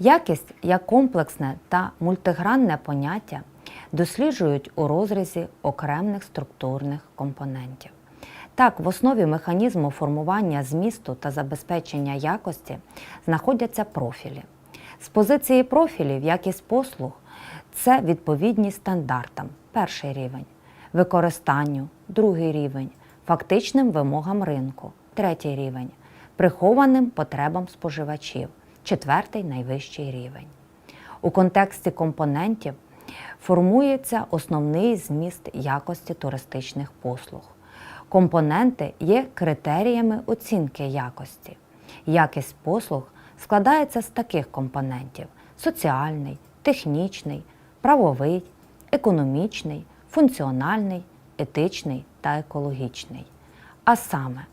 Якість як комплексне та мультигранне поняття досліджують у розрізі окремих структурних компонентів. Так, в основі механізму формування змісту та забезпечення якості знаходяться профілі. З позиції профілів якість послуг це відповідність стандартам, перший рівень, використанню, другий рівень, фактичним вимогам ринку, третій рівень, прихованим потребам споживачів, четвертий найвищий рівень. У контексті компонентів формується основний зміст якості туристичних послуг. Компоненти є критеріями оцінки якості. Якість послуг складається з таких компонентів: соціальний, технічний, правовий, економічний, функціональний, етичний та екологічний. А саме,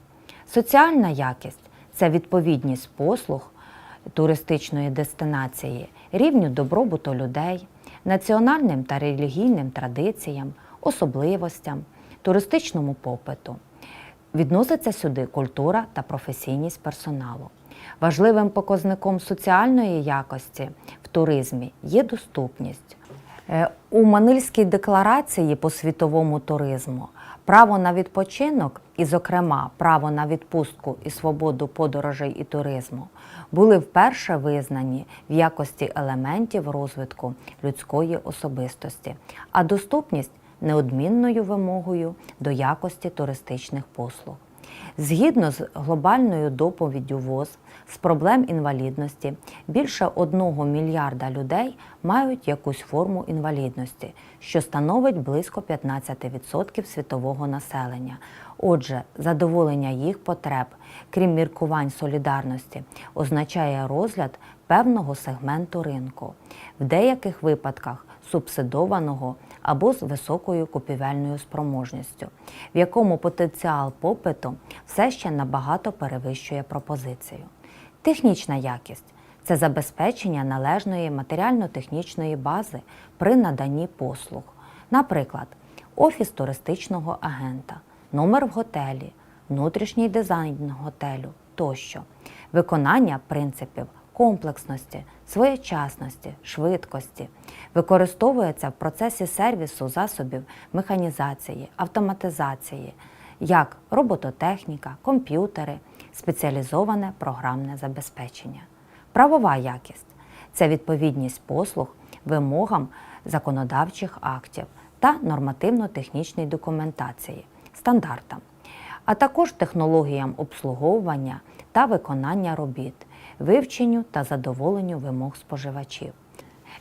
соціальна якість це відповідність послуг туристичної дестинації, рівню добробуту людей, національним та релігійним традиціям, особливостям, туристичному попиту. Відноситься сюди культура та професійність персоналу. Важливим показником соціальної якості в туризмі є доступність. Е, У Манильській декларації по світовому туризму право на відпочинок і, зокрема, право на відпустку і свободу подорожей і туризму були вперше визнані в якості елементів розвитку людської особистості, а доступність неодмінною вимогою до якості туристичних послуг. Згідно з глобальною доповіддю ВОЗ з проблем інвалідності, більше одного мільярда людей мають якусь форму інвалідності, що становить близько 15% світового населення. Отже, задоволення їх потреб, крім міркувань солідарності, означає розгляд певного сегменту ринку, в деяких випадках субсидованого або з високою купівельною спроможністю, в якому потенціал попиту все ще набагато перевищує пропозицію. Технічна якість це забезпечення належної матеріально-технічної бази при наданні послуг, наприклад, офіс туристичного агента, номер в готелі, внутрішній дизайн готелю тощо, виконання принципів комплексності, своєчасності, швидкості, використовується в процесі сервісу засобів механізації, автоматизації, як робототехніка, комп'ютери, спеціалізоване програмне забезпечення. Правова якість це відповідність послуг вимогам законодавчих актів та нормативно-технічної документації, стандартам, а також технологіям обслуговування та виконання робіт, вивченню та задоволенню вимог споживачів.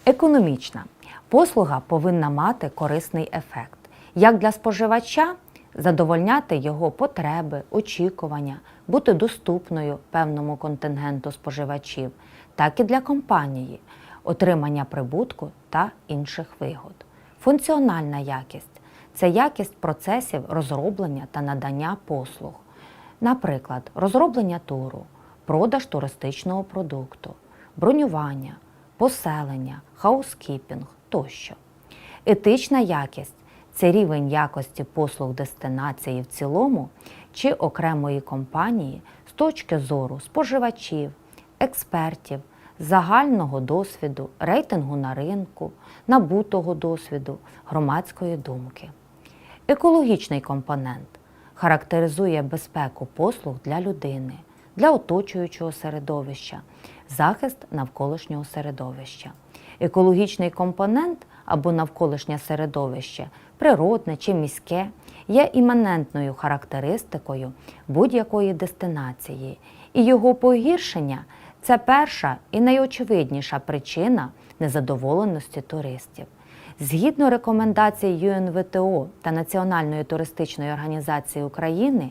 Економічна послуга повинна мати корисний ефект як для споживача задовольняти його потреби, очікування, бути доступною певному контингенту споживачів, так і для компанії, отримання прибутку та інших вигод. Функціональна якість це якість процесів розроблення та надання послуг, наприклад, розроблення туру, продаж туристичного продукту, бронювання, поселення, хаускіпінг тощо. Етична якість це рівень якості послуг дестинації в цілому чи окремої компанії з точки зору споживачів, експертів, загального досвіду, рейтингу на ринку, набутого досвіду, громадської думки. Екологічний компонент характеризує безпеку послуг для людини, для оточуючого середовища, захист навколишнього середовища. Екологічний компонент або навколишнє середовище, природне чи міське, є іманентною характеристикою будь-якої дестинації, і його погіршення це перша і найочевидніша причина незадоволеності туристів. Згідно рекомендацій ЮНВТО та Національної туристичної організації України,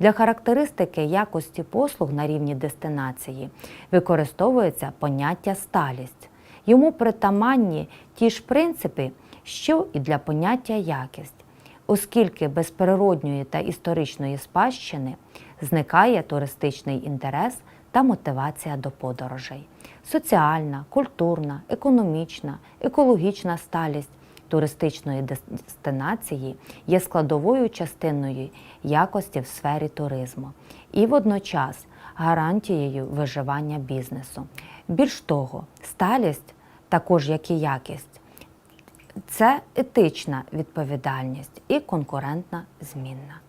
Для характеристики якості послуг на рівні дестинації використовується поняття сталість. Йому притаманні ті ж принципи, що і для поняття якість, оскільки без природньої та історичної спадщини зникає туристичний інтерес та мотивація до подорожей. Соціальна, культурна, економічна, екологічна сталість туристичної дестинації є складовою частиною якості в сфері туризму і водночас гарантією виживання бізнесу. Більш того, сталість, також як і якість, це етична відповідальність і конкурентна змінна.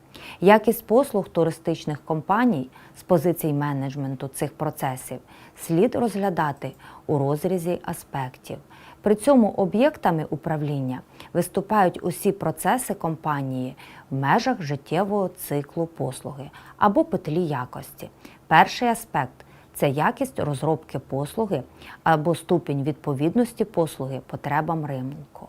Якість послуг туристичних компаній з позицій менеджменту цих процесів слід розглядати у розрізі аспектів. При цьому об'єктами управління виступають усі процеси компанії в межах життєвого циклу послуги або петлі якості. Перший аспект це якість розробки послуги або ступінь відповідності послуги потребам ринку.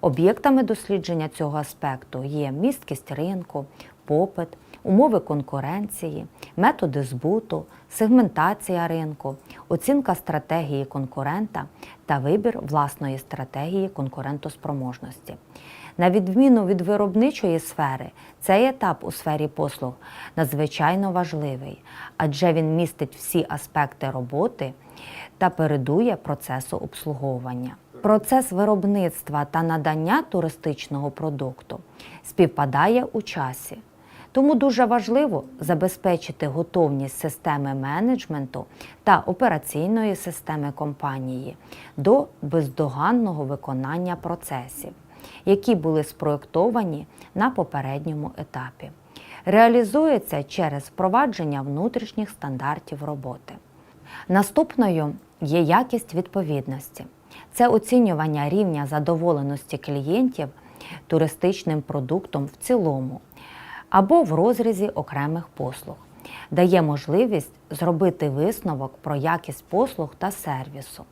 Об'єктами дослідження цього аспекту є місткість ринку, попит, умови конкуренції, методи збуту, сегментація ринку, оцінка стратегії конкурента та вибір власної стратегії конкурентоспроможності. На відміну від виробничої сфери, цей етап у сфері послуг надзвичайно важливий, адже він містить всі аспекти роботи та передує процесу обслуговування. Процес виробництва та надання туристичного продукту співпадає у часі. Тому дуже важливо забезпечити готовність системи менеджменту та операційної системи компанії до бездоганного виконання процесів, які були спроєктовані на попередньому етапі. Реалізується через впровадження внутрішніх стандартів роботи. Наступною є якість відповідності. Це оцінювання рівня задоволеності клієнтів туристичним продуктом в цілому або в розрізі окремих послуг, дає можливість зробити висновок про якість послуг та сервісу,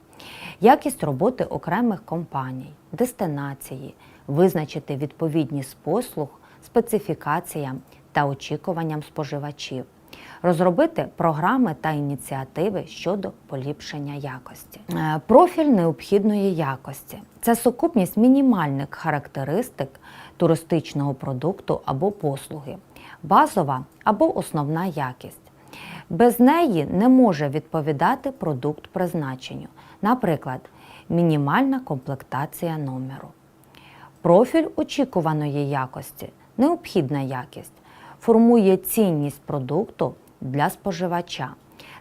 якість роботи окремих компаній, дестинації, визначити відповідність послуг, специфікаціям та очікуванням споживачів. Розробити програми та ініціативи щодо поліпшення якості. Е, Профіль необхідної якості це сукупність мінімальних характеристик туристичного продукту або послуги, базова або основна якість. Без неї не може відповідати продукт призначенню, наприклад, мінімальна комплектація номеру. Профіль очікуваної якості необхідна якість формує цінність продукту для споживача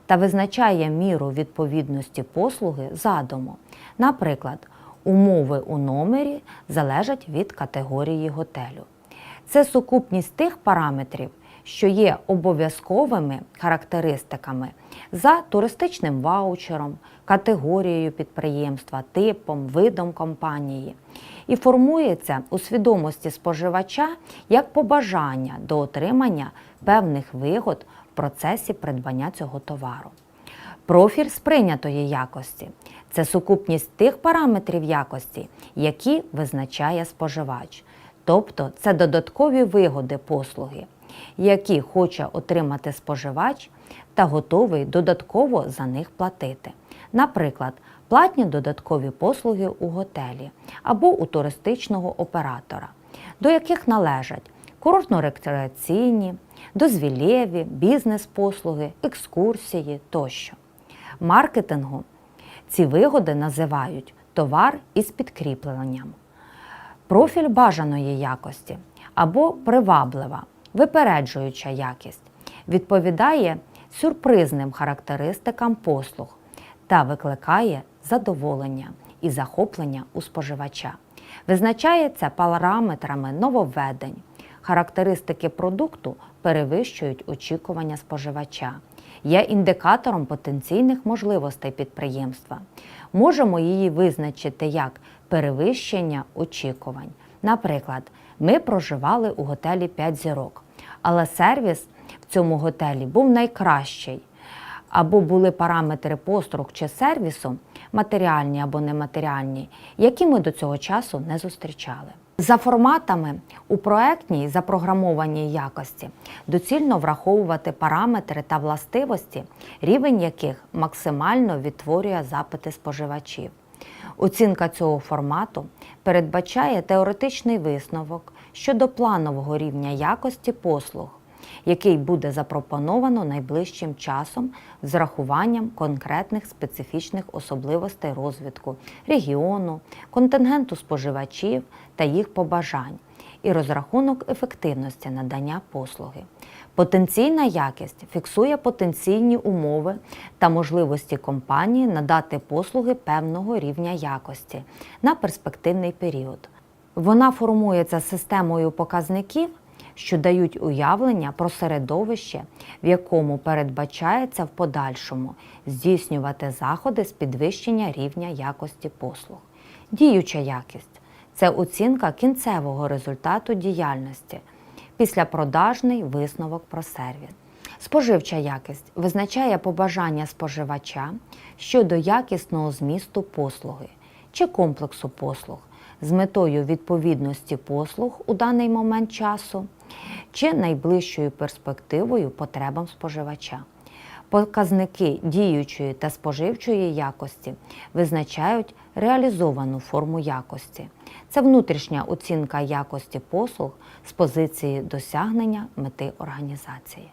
та визначає міру відповідності послуги задуму. Наприклад, умови у номері залежать від категорії готелю. Це сукупність тих параметрів, що є обов'язковими характеристиками за туристичним ваучером, категорією підприємства, типом, видом компанії, і формується у свідомості споживача як побажання до отримання певних вигод в процесі придбання цього товару. Профіль сприйнятої якості це сукупність тих параметрів якості, які визначає споживач. Тобто це додаткові вигоди послуги, які хоче отримати споживач та готовий додатково за них платити. Наприклад, платні додаткові послуги у готелі або у туристичного оператора, до яких належать курортно-рекреаційні, дозвілєві, бізнес-послуги, екскурсії тощо. Маркетингу ці вигоди називають товар із підкріпленням, профіль бажаної якості або приваблива, випереджуюча якість, відповідає сюрпризним характеристикам послуг та викликає задоволення і захоплення у споживача. Визначається параметрами нововведень. Характеристики продукту перевищують очікування споживача, є індикатором потенційних можливостей підприємства. Можемо її визначити як перевищення очікувань. Наприклад, ми проживали у готелі 5 зірок, але сервіс в цьому готелі був найкращий. Або були параметри построк чи сервісу, матеріальні або нематеріальні, які ми до цього часу не зустрічали. За форматами у проектній запрограмованій якості доцільно враховувати параметри та властивості, рівень яких максимально відтворює запити споживачів. Оцінка цього формату передбачає теоретичний висновок щодо планового рівня якості послуг, який буде запропоновано найближчим часом з врахуванням конкретних специфічних особливостей розвитку регіону, контингенту споживачів та їх побажань і розрахунок ефективності надання послуги. Потенційна якість фіксує потенційні умови та можливості компанії надати послуги певного рівня якості на перспективний період. Вона формується системою показників, що дають уявлення про середовище, в якому передбачається в подальшому здійснювати заходи з підвищення рівня якості послуг. Діюча якість це оцінка кінцевого результату діяльності, післяпродажний висновок про сервіс. Споживча якість визначає побажання споживача щодо якісного змісту послуги чи комплексу послуг з метою відповідності послуг у даний момент часу чи найближчою перспективою потребам споживача. Показники діючої та споживчої якості визначають реалізовану форму якості. Це внутрішня оцінка якості послуг з позиції досягнення мети організації.